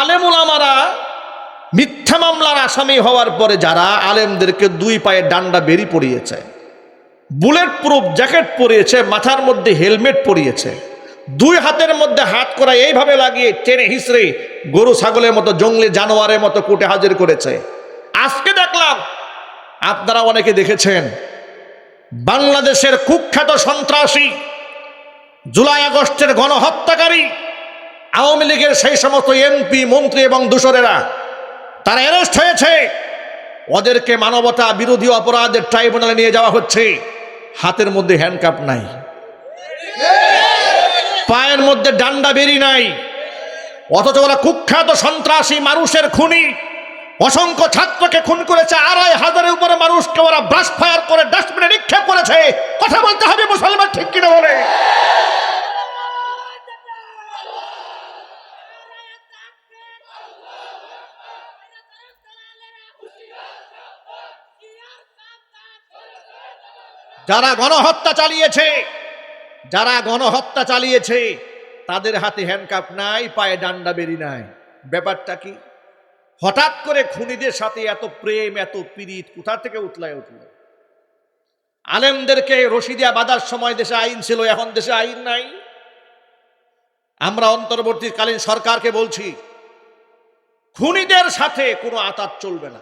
আলেমুলামারা মিথ্যা মামলার আসামি হওয়ার পরে যারা আলেমদেরকে দুই পায়ে ডান্ডা বেরি পড়িয়েছে বুলেট প্রুফ জ্যাকেট পরিয়েছে, মাথার মধ্যে হেলমেট পরিয়েছে, দুই হাতের মধ্যে হাত করা এইভাবে লাগিয়ে টেনে হিসড়ে গরু ছাগলের মতো জঙ্গলি জানোয়ারের মতো কোটে হাজির করেছে। আজকে দেখলাম, আপনারা অনেকে দেখেছেন, বাংলাদেশের কুখ্যাত সন্ত্রাসী, জুলাই আগস্টের গণহত্যাকারী আওয়ামী লীগের সেই সমস্ত এমপি মন্ত্রী এবং দূষরেরা তারা অ্যারেস্ট হয়েছে। ওদেরকে মানবতা বিরোধী অপরাধের ট্রাইব্যুনালে নিয়ে যাওয়া হচ্ছে। হাতের মধ্যে হ্যান্ডকাপ নাই। পায়ের মধ্যে ডান্ডা বেরি নাই। অথচ ওরা কুখ্যাত সন্ত্রাসী মানুষের খুনি। অসংখ্য ছাত্রকে খুন করেছে। আড়াই হাজারের উপরে মানুষকে ওরা ব্রাশ ফায়ার করে ডাস্টবিনে নিক্ষেপ করেছে। কথা বলতে হবে মুসলমান, ঠিক কিনা বলে? যারা গণহত্যা চালিয়েছে, যারা গণহত্যা চালিয়েছে, তাদের হাতে হ্যান্ডকাপ নাই, পায়ে ডান্ডা বেরি নাই। ব্যাপারটা কি? হঠাৎ করে খুনিদের সাথে এত প্রেম, এত পীড়িত, কোথা থেকে উতলায় উঠল? আলেমদেরকে রশিদিয়া বাঁধার সময় দেশে আইন ছিল, এখন দেশে আইন নাই। আমরা অন্তর্বর্তীকালীন সরকারকে বলছি, খুনিদের সাথে কোনো আতাত চলবে না।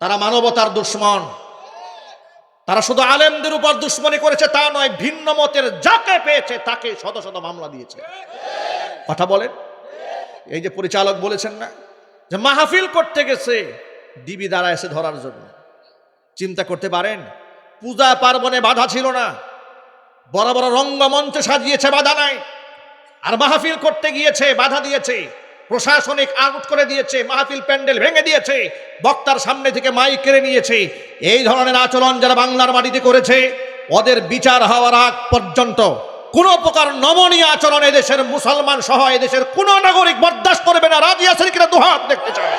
তারা মানবতার দুশ্মন। তারা শুধু আলেমদের উপর দুশ্মনী করেছে, তা নয়, ভিন্ন মতের যাকে পেয়েছে তাকে শত শত মামলা দিয়েছে। কথা বলেন। এই যে পরিচালক বলেছেন না যে মাহফিল করতে গেছে, ডিবি দ্বারা এসে ধরার জন্য। চিন্তা করতে পারেন, পূজা পার্বণে বাধা ছিল না। বড় বড় রঙ্গমঞ্চ সাজিয়েছে, বাধা নাই। আর মাহফিল করতে গিয়েছে, বাধা দিয়েছে। প্রশাসনিক আউট করে দিয়েছে, মাহফিল প্যান্ডেল ভেঙে দিয়েছে, বক্তার সামনে থেকে মাইক কেড়ে নিয়েছে। এই ধরনের আচরণ যারা বাংলার মাটিতে করেছে, ওদের বিচার হওয়ার আগ পর্যন্ত কোন প্রকার নমনীয় আচরণ এদেশের মুসলমান সহ এদেশের কোন নাগরিক বরদাস্ত করবে না। রাজি আছেন কিনা দুহাত দেখতে চায়।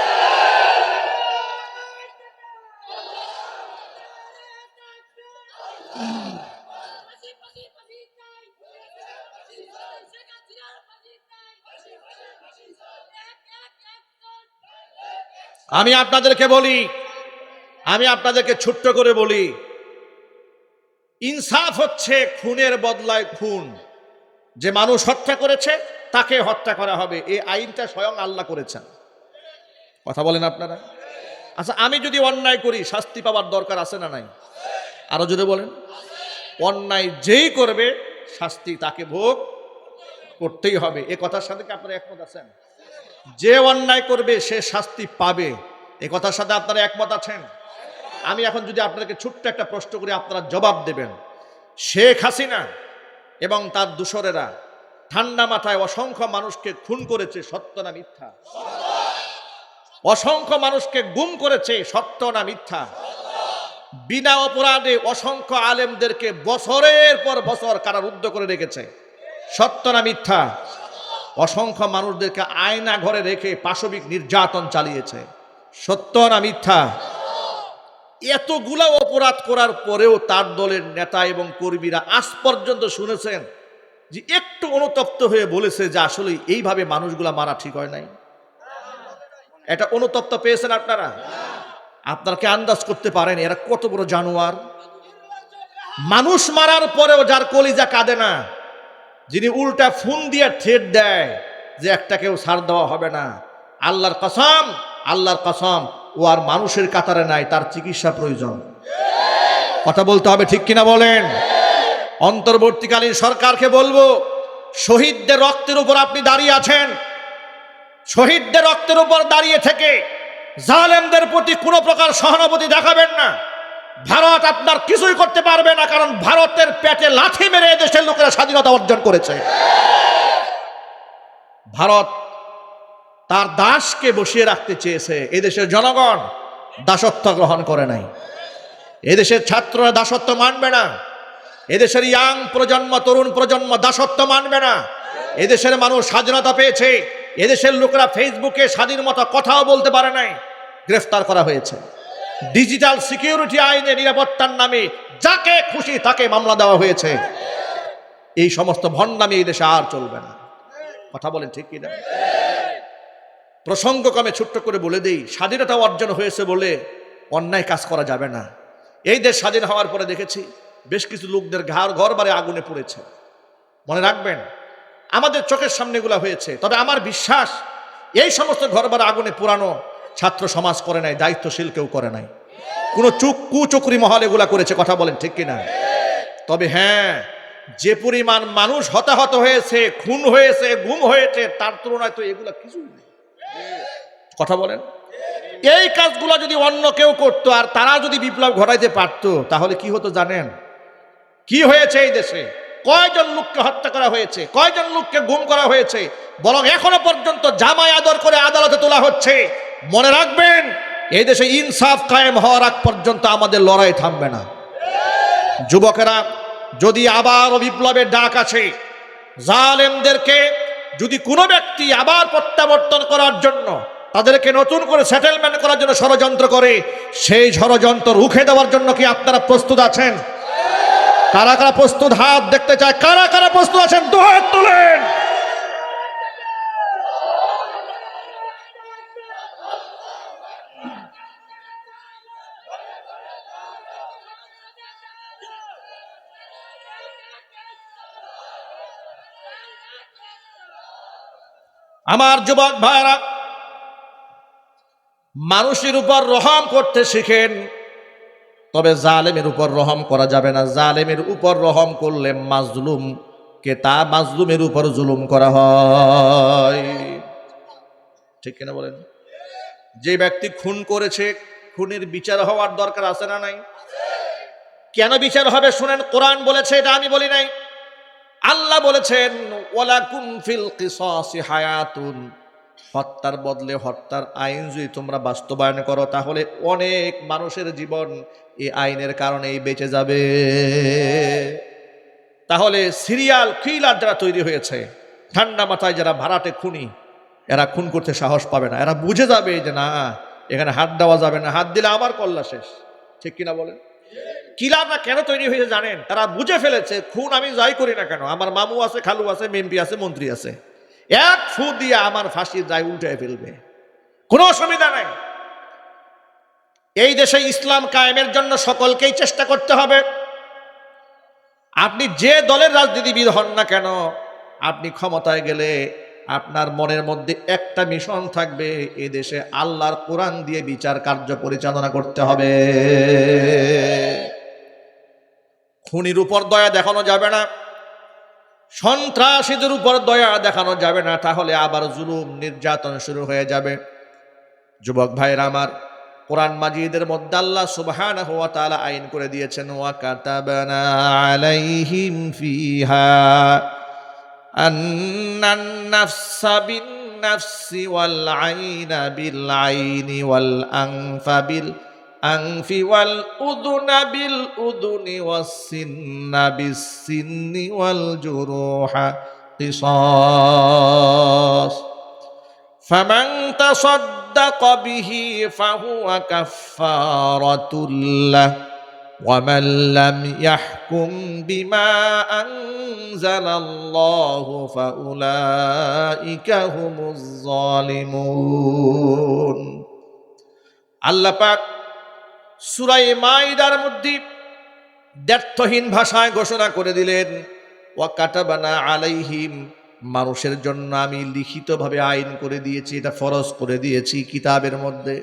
আমি আপনাদেরকে বলি, আমি আপনাদেরকে ছোট্ট করে বলি, ইনসাফ হচ্ছে খুনের বদলায় খুন। যে মানুষ হত্যা করেছে, তাকে হত্যা করা হবে। এই আইনটা স্বয়ং আল্লাহ করেছেন। কথা বলেন আপনারা? আচ্ছা আমি যদি অন্যায় করি, শাস্তি পাওয়ার দরকার আছে না নাই? আরও যদি বলেন। অন্যায় যেই করবে, শাস্তি তাকে ভোগ করতেই হবে। এ কথার সাথে কি আপনারা একমত আছেন? যে অন্যায় করবে, সে শাস্তি পাবে। এ কথার সাথে আপনারা একমত আছেন? আমি এখন যদি আপনাদেরকে ছোট্ট একটা প্রশ্ন করি, আপনারা জবাব দেবেন। শেখ হাসিনা এবং তার দূষরেরা ঠান্ডা মাথায় অসংখ্য মানুষকে খুন করেছে, সত্য না মিথ্যা? অসংখ্য মানুষকে গুম করেছে, সত্য না মিথ্যা? বিনা অপরাধে অসংখ্য আলেমদেরকে বছরের পর বছর কারারুদ্ধ করে রেখেছে। সত্য না মিথ্যা? অসংখ্য মানুষদেরকে আয়না ঘরে রেখে পাশবিক নির্যাতন চালিয়েছে। সত্য না মিথ্যা? এতগুলা অপরাধ করার পরেও তার দলের নেতা এবং কর্মীরা আজ পর্যন্ত শুনেছেন যে একটু অনুতপ্ত হয়ে বলেছে যে আসলে এইভাবে মানুষগুলা মারা ঠিক হয় নাই। এটা অনুতপ্ত পেয়েছেন আপনারা? আপনারা কি আন্দাজ করতে পারেন এরা কত বড় জানোয়ার? মানুষ মারার পরেও যার কলিজা কাঁদে না। যিনি উল্টা ফোন দিয়ে ঠেট দেয় যে একটা কেউ সার দেওয়া হবে না। আল্লাহর কসম আল্লাহর কসম, ও আর মানুষের কাতারে নাই, তার চিকিৎসা প্রয়োজন। কথা বলতে হবে ঠিক কিনা বলেন? অন্তর্বর্তীকালীন সরকারকে বলব, শহীদদের রক্তের উপর আপনি দাঁড়িয়ে আছেন। শহীদদের রক্তের উপর দাঁড়িয়ে থেকে জালেমদের প্রতি কোনো প্রকার সহানুভূতি দেখাবেন না। ভারত আপনার কিছুই করতে পারবে না, কারণ ভারতের পেটে লাথি মেরে দেশের লোকেরা স্বাধীনতা অর্জন করেছে। ভারত তার দাসকে বসিয়ে রাখতে চেয়েছে। এদেশের জনগণ দাসত্ব গ্রহণ করে নাই। এদেশের ছাত্ররা দাসত্ব মানবে না। এদেশের ইয়াং প্রজন্ম, তরুণ প্রজন্ম দাসত্ব মানবে না। এদেশের মানুষ স্বাধীনতা পেয়েছে। এদেশের লোকেরা ফেসবুকে স্বাধীন মতো কথাও বলতে পারে নাই। গ্রেফতার করা হয়েছে। ডিজিটাল সিকিউরিটি আইনে নিরাপত্তার নামে যাকে খুশি তাকে মামলা দেওয়া হয়েছে। এই সমস্ত ভণ্ডামি এই দেশে আর চলবে না। কথা বলেন ঠিক কিনা? প্রসঙ্গক্রমে ছোট্ট করে বলে দেই, স্বাধীনতা অর্জন হয়েছে বলে অন্যায় কাজ করা যাবে না। এই দেশ স্বাধীন হওয়ার পরে দেখেছি বেশ কিছু লোকদের ঘর ঘর বারে আগুনে পড়েছে। মনে রাখবেন, আমাদের চোখের সামনে এগুলা হয়েছে, তবে আমার বিশ্বাস এই সমস্ত ঘর বারে আগুনে পুরানো ছাত্র সমাজ করে নাই, দায়িত্বশীল কেউ করে নাই। কোনো চুক কুচুকরি মহল এগুলা করেছে, কথা বলেন ঠিক কিনা? তবে হ্যাঁ যে পরিমাণ মানুষ হতাহত হয়েছে, খুন হয়েছে, গুম হয়েছে, তার তুলনায় তো এগুলা কিছুই নেই। কথা বলেন। এই কাজগুলো যদি অন্য কেউ করতো, আর তারা যদি বিপ্লব ঘটাইতে পারতো, তাহলে কি হতো জানেন? কি হয়েছে এই দেশে? কয়জন লোককে হত্যা করা হয়েছে? কয়জন লোককে গুম করা হয়েছে? বরং এখনও পর্যন্ত জামাই আদর করে আদালতে তোলা হচ্ছে। মনে রাখবেন, এই দেশে ইনসাফ কায়েম হওয়ার আগ পর্যন্ত আমাদের লড়াই থামবে না। যুবকেরা, যদি আবার বিপ্লবের ডাক আছে, জালেমদেরকে যদি কোনো ব্যক্তি আবার প্রত্যাবর্তন করার জন্য, তাদেরকে নতুন করে সেটেলমেন্ট করার জন্য ষড়যন্ত্র করে, সেই ষড়যন্ত্র রুখে দেওয়ার জন্য কি আপনারা প্রস্তুত আছেন? কারা কারা প্রস্তুত? হাত দেখতে চায়, কারা কারা প্রস্তুত আছেন? দু হাত তুলেন! আমার যুবক ভাইরা মানুষের উপর রহম করতে শিখেন, তবে জালেমের উপর রহম করা যাবে না। জালেমের উপর রহম করলে মাজলুম, কে তা মাজলুমের উপর জুলুম করা হয়। ঠিক কিনা বলেন? যে ব্যক্তি খুন করেছে, খুনের বিচার হওয়ার দরকার আছে না নাই? কেন বিচার হবে শুনেন, কোরআন বলেছে, এটা আমি বলি নাই। আল্লাহ বলেছেন, ওয়ালাকুম ফিল কিসাসি হায়াতুন। হত্যার বদলে হত্যার আইন যদি তোমরা বাস্তবায়ন করো, তাহলে অনেক মানুষের জীবন এই আইনের কারণেই বেঁচে যাবে। তাহলে সিরিয়াল কিলার যারা তৈরি হয়েছে, ঠান্ডা মাথায় যারা ভাড়াটে খুনি, এরা খুন করতে সাহস পাবে না। এরা বুঝে যাবে যে, না, এখানে হাত দেওয়া যাবে না। হাত দিলে আমার কল্লা শেষ। ঠিক কিনা বলেন? কিলাররা কেন তৈরি হয়েছে জানেন? তারা বুঝে ফেলেছে, খুন আমি যাই করি না কেন? আমার মামু আছে, খালু আছে, মেম্পি আছে, মন্ত্রী আছে। এক ফু দিয়ে আমার ফাঁসির দায় উল্টে ফেলবে। কোনো অসুবিধা নাই। এই দেশে ইসলাম কায়েমের জন্য সকলকেই চেষ্টা করতে হবে। আপনি যে দলের রাজনীতিবিদ হন না কেন, আপনি ক্ষমতায় গেলে আপনার মনের মধ্যে একটা মিশন থাকবে, এ দেশে আল্লাহর কোরআন দিয়ে বিচার কার্য পরিচালনা করতে হবে। খুনির উপর দয়া দেখানো যাবে না, সন্ত্রাসীদের উপর দয়া দেখানো যাবে না, তাহলে আবার জুলুম নির্যাতন শুরু হয়ে যাবে। যুবক ভাইয়ের আমার, কোরআন মাজিদের মধ্যে আল্লাহ সুবহানাহু ওয়া তাআলা আইন করে দিয়েছেন, ওয়া আলাইহিম ফিহা আন্নান নাফসি ওয়াল আইনা বিল আইনি ওয়াল আনফা বিল الأنف والأذن بالأذن والسن بالسن والجروح قصاص فمن تصدق به فهو كفارة له ومن لم يحكم بما أنزل الله فأولئك هم الظالمون আল্লাহ পাক সুরাই মাইদার মধ্যে দ্ব্যর্থহীন ভাষায় ঘোষণা করে দিলেন, ওয়া কাটাবানা আলাইহিম মানুষের জন্য আমি লিখিতভাবে আইন করে দিয়েছি, এটা ফরজ করে দিয়েছি কিতাবের মধ্যে।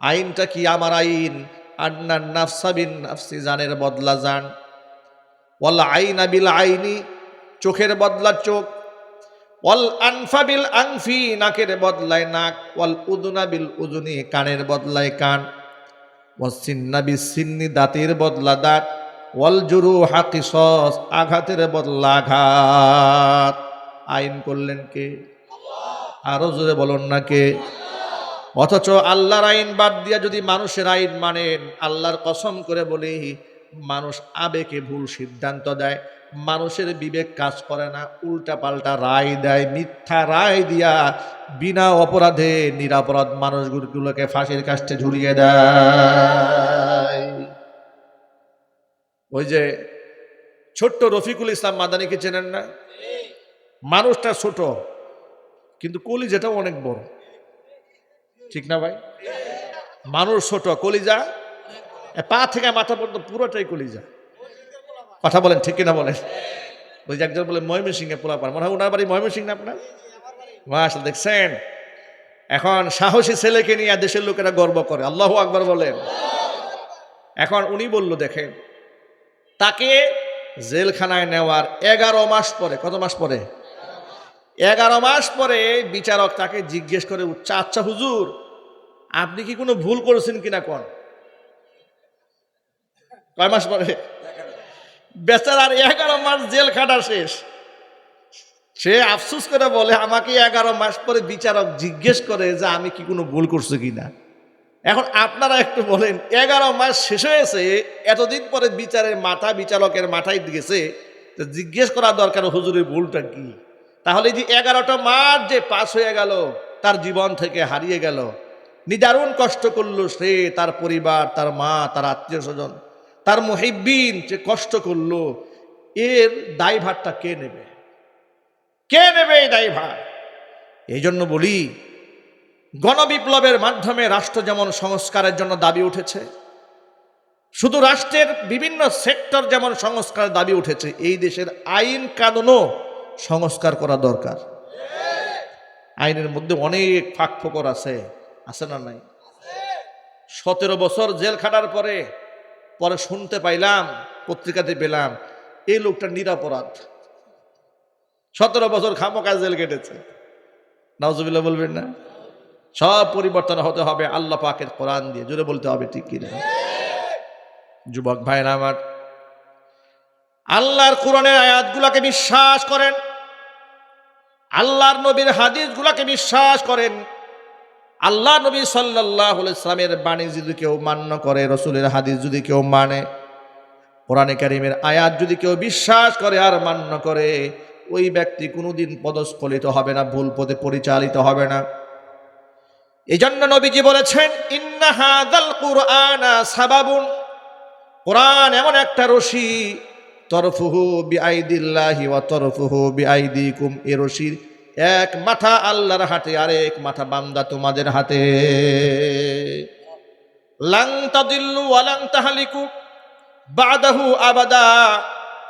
আইনটা কি আমার আইন? আন্নার নাফসাবিন নাফসি জানের বদলা জান। ওয়াল আইন আবিল আইনি, চোখের বদলা চোখ। ওয়াল আনফা বিল নাকের বদলায় নাক। ওয়াল উদুনা বিল উদুনি, কানের বদলায় কান। ওয়াসিন্না দাঁতের বদলা দাঁত, ওয়াল জুরু হাকিসস আঘাতের বদলা আঘাত। আইন করলেন কে? আরও জোরে বলুন না কে? অথচ আল্লাহর আইন বাদ দিয়া যদি মানুষের আইন মানেন, আল্লাহর কসম করে বলি, মানুষ আবেগে ভুল সিদ্ধান্ত দেয়। মানুষের বিবেক কাজ করে না, উল্টা পাল্টা রায় দেয়, মিথ্যা রায় দিয়া বিনা অপরাধে নিরাপরাধ মানুষগুলোকে ফাঁসির কাছে ঝুলিয়ে দেয়। ওই যে ছোট্ট রফিকুল ইসলাম মাদানিকে চেনেন না? মানুষটা ছোট, কিন্তু কলিজাটাও অনেক বড়। ঠিক না ভাই? মানুষ ছোট, কলিজা? পা থেকে মাথা পর্যন্ত পুরোটাই কলিজা। কথা বলেন, ঠিক কিনা বলেন? যে একজন বলে, ময়মনসিংহে পোলা পার মনে হয় ওনার বাড়ি ময়মনসিং না আপনার? মাসা দেখছেন? এখন সাহসী ছেলেকে নিয়ে দেশের লোকেরা গর্ব করে। আল্লাহ আকবর বলেন। এখন উনি বলল, দেখেন, তাকে জেলখানায় নেওয়ার এগারো মাস পরে, কত মাস পরে? এগারো মাস পরে বিচারক তাকে জিজ্ঞেস করে, উচ্চা আচ্ছা হুজুর, আপনি কি কোনো ভুল করেছেন কিনা কোন? কয় মাস পরে? বেচারার এগারো মাস জেল খাটা শেষ। সে আফসুস করে বলে, আমাকে এগারো মাস পরে বিচারক জিজ্ঞেস করে যে আমি কি কোনো ভুল করছি কিনা এখন আপনারা একটু বলেন, এগারো মাস শেষ হয়েছে, এতদিন পরে বিচারের মাথা বিচারকের মাথায় গেছে জিজ্ঞেস করা দরকার হুজুরের ভুলটা কি? তাহলে যে এগারোটা মাস যে পাস হয়ে গেল, তার জীবন থেকে হারিয়ে গেল, নিদারুণ কষ্ট করল সে, তার পরিবার, তার মা, তার আত্মীয় স্বজন। তার মহিবিন যে কষ্ট করল, এর দায়ভারটা কে নেবে? কে নেবে এই দায়ভার? এই জন্য বলি, গণবিপ্লবের মাধ্যমে রাষ্ট্র যেমন সংস্কারের জন্য দাবি উঠেছে, শুধু রাষ্ট্রের বিভিন্ন সেক্টর যেমন সংস্কারের দাবি উঠেছে, এই দেশের আইন কানুনও সংস্কার করা দরকার। আইনের মধ্যে অনেক ফাঁক ফোকর আছে আছে না নাই? সতেরো বছর জেল খাটার পরে পরে শুনতে পাইলাম পত্রিকাতে পেলাম, এই লোকটা নিরাপরাধ। সতেরো বছর খামোকা জেল কেটেছে। নাওজুবিল্লাহ বলবেন না। সব পরিবর্তন হতে হবে আল্লাহ পাকের কোরআন দিয়ে। জুড়ে বলতে হবে ঠিক কিনা? যুবক ভাইরা আমার, আল্লাহর কোরআনের আয়াতগুলাকে বিশ্বাস করেন। আল্লাহর নবীর হাদিসগুলাকে বিশ্বাস করেন। আল্লাহ নবী সাল্লাহ ইসলামের বাণী যদি কেউ মান্য করে, রসুলের হাদিস যদি কেউ মানে কোরআনে কারিমের আয়াত যদি কেউ বিশ্বাস করে আর মান্য করে, ওই ব্যক্তি কোনোদিন পদস্খলিত হবে না, ভুল পথে পরিচালিত হবে না। এই জন্য নবীজি বলেছেন ইন্নাহাদাল কুরআনা সাবাবুন। কোরআন এমন একটা রশি, তরফুহু বিআইদিল্লাহি ওয়া তরফুহু বিআইদিকুম। এ রশির এক মাথা আল্লাহর হাতে আর এক মাথা বান্দা তোমাদের হাতে। বাদাহু আবাদা।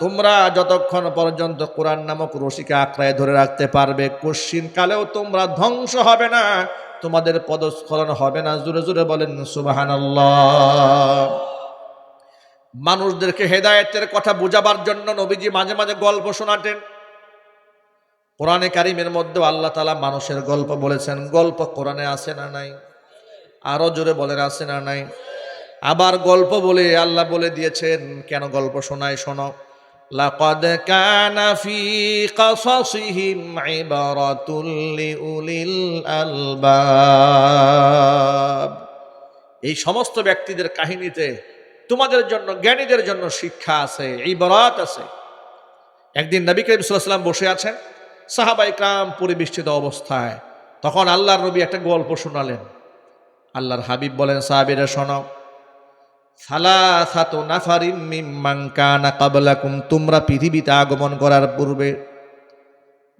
তোমরা যতক্ষণ পর্যন্ত কোরআন নামক রশিকে আঁকড়ায় ধরে রাখতে পারবে, কশ্চিন কালেও তোমরা ধ্বংস হবে না, তোমাদের পদস্খলন হবে না। জোরে জোরে বলেন সুবাহান মানুষদেরকে হেদায়েতের কথা বোঝাবার জন্য নবীজি মাঝে মাঝে গল্প শোনাতেন। কোরআনে কারিমের মধ্যেও আল্লাহ তালা মানুষের গল্প বলেছেন। গল্প কোরআনে আছে না নাই? আরও জোরে বলেন, আছে না নাই? আবার গল্প বলে আল্লাহ বলে দিয়েছেন, কেন গল্প শোনায় শোনো। কানা ফি কাসাসিহিম ইবারাতুল লিউলিল আলবাব। এই সমস্ত ব্যক্তিদের কাহিনীতে তোমাদের জন্য, জ্ঞানীদের জন্য শিক্ষা আছে, ইবারাত আছে। একদিন নবী করিম সাল্লাল্লাহু বসে আছেন। সাহাবাই কাম পরিবেষ্টিত অবস্থায়। তখন আল্লাহর নবী একটা গল্প শোনালেন। আল্লাহর হাবিব বলেন, সাহাবিরা, শোনো। সালাসাতু নাফারিম মিম্মান কানা কাবলাকুম। তোমরা পৃথিবীতে আগমন করার পূর্বে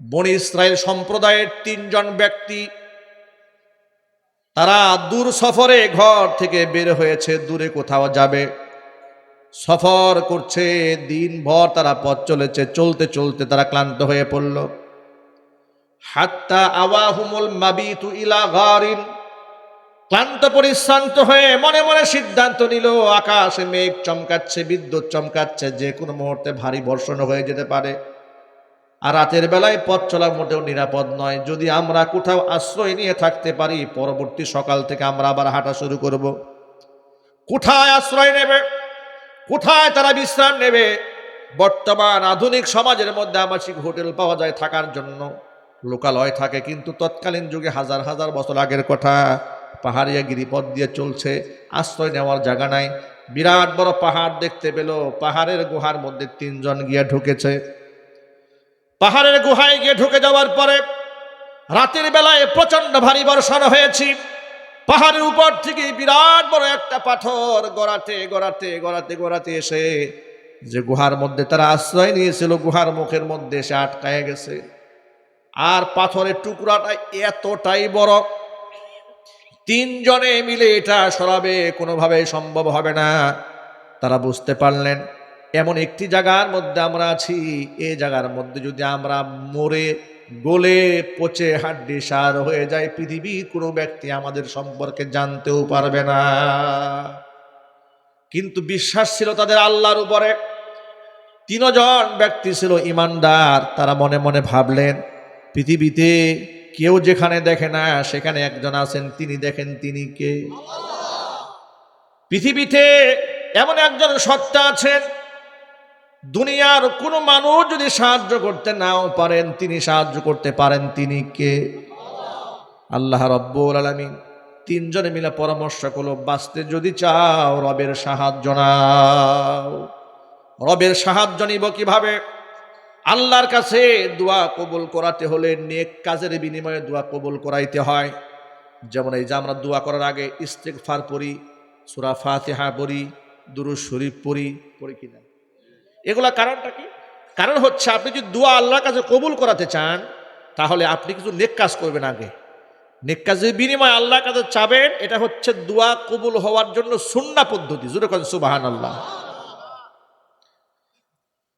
বনি ইসরায়েল সম্প্রদায়ের তিনজন ব্যক্তি, তারা দূর সফরে ঘর থেকে বের হয়েছে, দূরে কোথাও যাবে। সফর করছে, দিনভর তারা পথ চলেছে, চলতে চলতে তারা ক্লান্ত হয়ে পড়ল। হাত্তা আওয়াহুমুল মাবিতু ইলা গারিন। ক্লান্ত, পরিশ্রান্ত হয়ে মনে মনে সিদ্ধান্ত নিল, আকাশে মেঘ চমকাচ্ছে, বিদ্যুৎ চমকাচ্ছে, যে কোনো মুহূর্তে ভারী বর্ষণ হয়ে যেতে পারে। আর রাতের বেলায় পথ চলা মোটেও নিরাপদ নয়। যদি আমরা কোথাও আশ্রয় নিয়ে থাকতে পারি, পরবর্তী সকাল থেকে আমরা আবার হাঁটা শুরু করব। কোথায় আশ্রয় নেবে? কোথায় তারা বিশ্রাম নেবে? বর্তমান আধুনিক সমাজের মধ্যে আবাসিক হোটেল পাওয়া যায় থাকার জন্য। লোকালয় থাকে, কিন্তু তৎকালীন যুগে হাজার হাজার বছর আগের কথা। পাহাড়িয়া গিরিপথ দিয়ে চলছে, আশ্রয় নেওয়ার জায়গা নাই। বিরাট বড় পাহাড় দেখতে পেল, পাহাড়ের গুহার মধ্যে তিনজন গিয়ে ঢুকেছে। পাহাড়ের গুহায় গিয়ে ঢুকে যাওয়ার পরে রাতের বেলায় প্রচণ্ড ভারী বর্ষণ হয়েছি। পাহাড়ের উপর থেকে বিরাট বড় একটা পাথর গড়াতে গড়াতে গড়াতে গড়াতে এসে যে গুহার মধ্যে তারা আশ্রয় নিয়েছিল, গুহার মুখের মধ্যে এসে আটকায় গেছে। আর পাথরের টুকরাটা এতটাই বড়। তিনজনে মিলে এটা সরাবে, কোনোভাবে সম্ভব হবে না। তারা বুঝতে পারলেন, এমন একটি জায়গার মধ্যে আমরা আছি। এ জায়গার মধ্যে যদি আমরা মরে, গলে, পচে হাড্ডি সার হয়ে যায়, পৃথিবীর কোনো ব্যক্তি আমাদের সম্পর্কে জানতেও পারবে না। কিন্তু বিশ্বাস ছিল তাদের আল্লাহর উপরে। তিনজন ব্যক্তি ছিল ইমানদার, তারা মনে মনে ভাবলেন পৃথিবীতে কেউ যেখানে দেখে না, সেখানে একজন আছেন, তিনি দেখেন তিনি কে? পৃথিবীতে এমন একজন সত্তা আছেন, দুনিয়ার কোনো মানুষ যদি সাহায্য করতে নাও পারেন, তিনি সাহায্য করতে পারেন তিনি কে? আল্লাহ রব্বুল আলমিন তিনজনে মিলে পরামর্শ করল, বাঁচতে যদি চাও রবের সাহায্য নাও। রবের সাহায্য নিব কীভাবে? আল্লাহর কাছে দোয়া কবুল করাতে হলে নেক কাজের বিনিময়ে দোয়া কবুল করাইতে হয়। যেমন এই যে আমরা দোয়া করার আগে ইস্তেক ফার পড়ি, সুরা ফাতিহা পড়ি দুরু শরীফ পড়ি পড়ি কিনা? এগুলা কারণটা কি? কারণ হচ্ছে আপনি যদি দোয়া আল্লাহর কাছে কবুল করাতে চান, তাহলে আপনি কিছু নেক কাজ করবেন আগে। নেক কাজের বিনিময়ে আল্লাহর কাছে চাবেন, এটা হচ্ছে দোয়া কবুল হওয়ার জন্য সুন্না পদ্ধতি। করেন সুবাহান আল্লাহ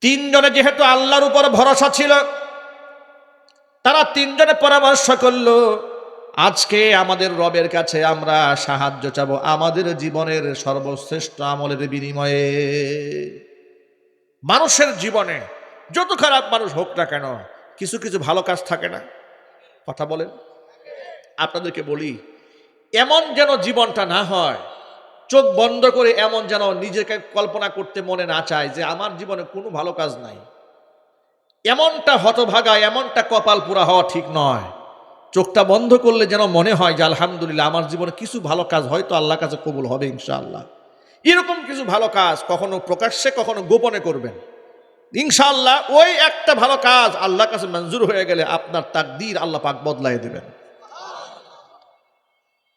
তিনজনে যেহেতু আল্লাহর উপর ভরসা ছিল, তারা তিনজনে পরামর্শ করল, আজকে আমাদের রবের কাছে আমরা সাহায্য চাব আমাদের জীবনের সর্বশ্রেষ্ঠ আমলের বিনিময়ে। মানুষের জীবনে যত খারাপ মানুষ হোক না কেন, কিছু কিছু ভালো কাজ থাকে না। কথা বলেন। আপনাদেরকে বলি, এমন যেন জীবনটা না হয় চোখ বন্ধ করে এমন যেন নিজেকে কল্পনা করতে মনে না চায় যে আমার জীবনে কোনো ভালো কাজ নাই। এমনটা হতভাগা, এমনটা কপাল পুরা হওয়া ঠিক নয়। চোখটা বন্ধ করলে যেন মনে হয় যে আলহামদুলিল্লাহ আমার জীবনে কিছু ভালো কাজ হয়তো আল্লাহ কাছে কবুল হবে ইনশাআল্লাহ। এরকম কিছু ভালো কাজ কখনো প্রকাশ্যে, কখনো গোপনে করবেন। ইনশাআল্লাহ ওই একটা ভালো কাজ আল্লাহ কাছে মঞ্জুর হয়ে গেলে আপনার তাকদীর আল্লাহ পাক বদলাই দেবেন।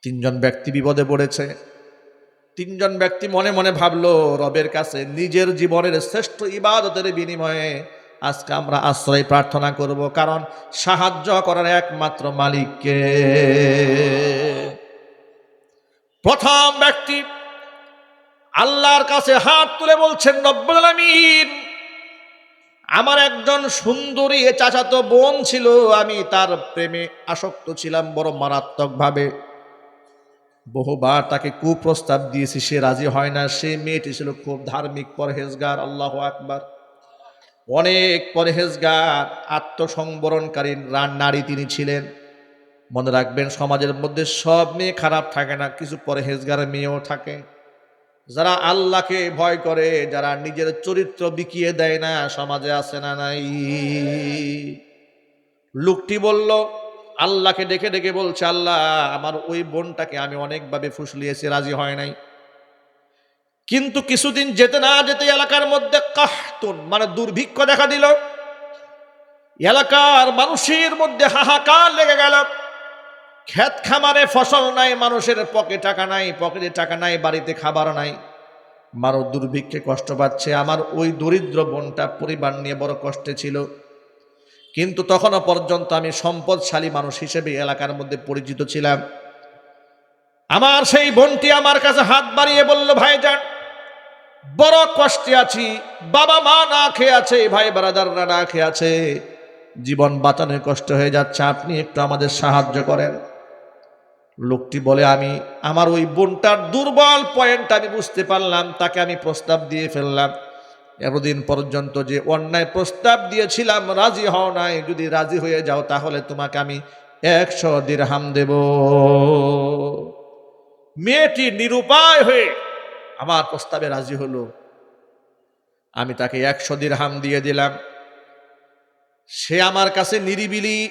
তিনজন ব্যক্তি বিপদে পড়েছে। তিনজন ব্যক্তি মনে মনে ভাবলো, রবের কাছে নিজের জীবনের শ্রেষ্ঠ ইবাদতের বিনিময়ে আজকে আমরা আশ্রয় প্রার্থনা করব, কারণ সাহায্য করার একমাত্র মালিককে প্রথম ব্যক্তি আল্লাহর কাছে হাত তুলে বলছেন, রব্বুল আলামিন, আমার একজন সুন্দরী চাচাতো বোন ছিল, আমি তার প্রেমে আসক্ত ছিলাম, বড় মারাত্মকভাবে বহুবার তাকে কুপ্রস্তাব দিয়েছি, সে রাজি হয় না। সে মেয়েটি ছিল খুব ধার্মিক পরহেজগার, আল্লাহ আকবার। অনেক পরহেজগার, আত্মসংবরণকারী নারী তিনি ছিলেন। মনে রাখবেন, সমাজের মধ্যে সব মেয়ে খারাপ থাকে না, কিছু পরহেজগার মেয়েও থাকে। যারা আল্লাহকে ভয় করে, যারা নিজের চরিত্র বিকিয়ে দেয় না, সমাজে আছে না নাই। লোকটি বলল আল্লাহকে ডেকে ডেকে বলছে, আল্লাহ, আমার ওই বোনটাকে আমি অনেকভাবে ফুসলিয়েছি, রাজি হয় নাই। কিন্তু কিছুদিন যেতে না যেতে এলাকার মধ্যে কাহতুন মানে দুর্ভিক্ষ দেখা দিল। এলাকার মানুষের মধ্যে হাহাকার লেগে গেল। ক্ষেত খামারে ফসল নাই, মানুষের পকে টাকা নাই, পকেটে টাকা নাই, বাড়িতে খাবার নাই। মারো দুর্ভিক্ষে কষ্ট পাচ্ছে। আমার ওই দরিদ্র বোনটা পরিবার নিয়ে বড় কষ্টে ছিল। কিন্তু তখনও পর্যন্ত আমি সম্পদশালী মানুষ হিসেবে এলাকার মধ্যে পরিচিত ছিলাম। আমার সেই বোনটি আমার কাছে হাত বাড়িয়ে বলল ভাইজান বড় কষ্টে আছি, বাবা মা না খেয়ে আছে, ভাই বারাদাররা না খেয়ে আছে। জীবন বাঁচানোর কষ্ট হয়ে যাচ্ছে, আপনি একটু আমাদের সাহায্য করেন। লোকটি বলে, আমি, আমার ওই বোনটার দুর্বল পয়েন্ট আমি বুঝতে পারলাম, তাকে আমি প্রস্তাব দিয়ে ফেললাম। এতদিন পর্যন্ত যে অন্যায় প্রস্তাব দিয়েছিলাম, রাজি হও নাই। যদি রাজি হয়ে যাও, তাহলে তোমাকে আমি একশো দিরহাম দেব। মেয়েটি নিরুপায় হয়ে আমার প্রস্তাবে রাজি হলো। আমি তাকে একশো দিরহাম দিয়ে দিলাম। সে আমার কাছে নিরিবিলি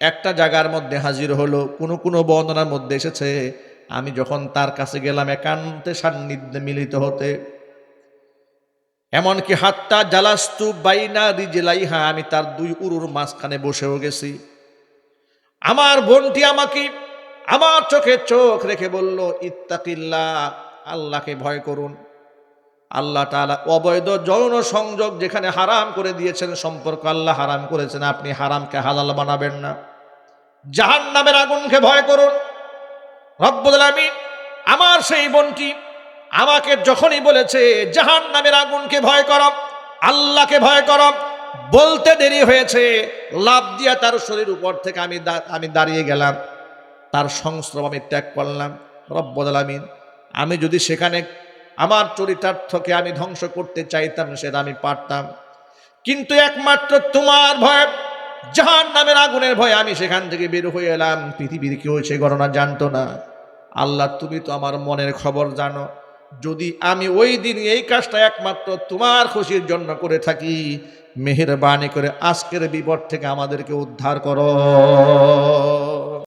একটা জায়গার মধ্যে হাজির হলো। কোনো কোনো বর্ণনার মধ্যে এসেছে, আমি যখন তার কাছে গেলাম, একান্তে সান্নিধ্যে মিলিত হতে এমনকি হাতটা জালাস্তু বাইনা রিজেলাইহা, আমি তার দুই উরুর মাঝখানে বসেও গেছি। আমার বোনটি আমাকে আমার চোখে চোখ রেখে বলল, ইত্তাকিল্লা, আল্লাহকে ভয় করুন। আল্লাহ তাআলা অবৈধ যৌন সংযোগ যেখানে হারাম করে দিয়েছেন, সম্পর্ক আল্লাহ হারাম করেছেন, আপনি হারামকে হালাল বানাবেন না। জাহান নামের আগুনকে ভয় করুন। রব্বুল আলামিন, আমার সেই বোনটি আমাকে যখনই বলেছে জাহান নামের আগুনকে ভয় করম আল্লাহকে ভয় করম বলতে দেরি হয়েছে, লাভ দিয়া তার শরীর উপর থেকে আমি আমি দাঁড়িয়ে গেলাম। তার সংশ্রম আমি ত্যাগ করলাম। রব্বুল আলামিন, আমি যদি সেখানে আমার চরিতার্থকে আমি ধ্বংস করতে চাইতাম, সেটা আমি পারতাম। কিন্তু একমাত্র তোমার ভয় জাহান নামের আগুনের ভয়ে আমি সেখান থেকে বের হয়ে এলাম। পৃথিবীর কেউ সে ঘটনা জানতো না। আল্লাহ, তুমি তো আমার মনের খবর জানো। যদি আমি ওই দিন এই কাজটা একমাত্র তোমার খুশির জন্য করে থাকি, মেহেরবানি করে আজকের বিপদ থেকে আমাদেরকে উদ্ধার করো।